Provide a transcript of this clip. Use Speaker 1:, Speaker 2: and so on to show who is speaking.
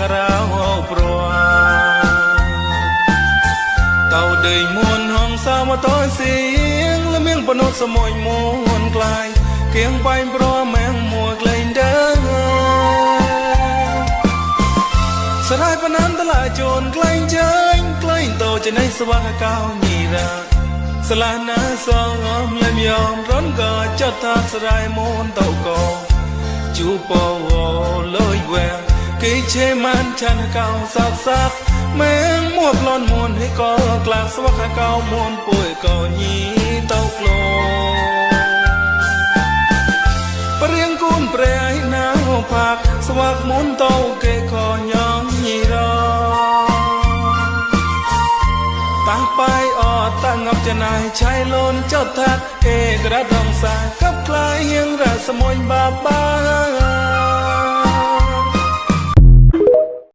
Speaker 1: ខារៅប្រតៅដេញមួនហងសាមតសៀងលមៀងបនុតសមយមួនក្លាយគៀងបាញ់ប្រមែងមួក្លែងដើស្រ័យបណានតឡាជូនក្លែងជើញក្លែងតោចនៃស្វាកៅញីរាស្លាណាសងំលំយំរនក៏ចត់ថាស្រ័យមូនតោកោជូពោលុយវែ គេឆេមានឆានកៅសាក់សាក់មែងមួក្លន់មួនឲ្យក៏ក្លាស្វាកៅមួនពួយក៏ញីតោក្លោព្រៀងគូនប្រែឲ្យណាវផាកស្វាកមុនតោគេខញងញីរតាំងបាយអតាំងប់ចណៃឆៃលូនចត់ថាត់អេក្រាដងសាកັບខ្លា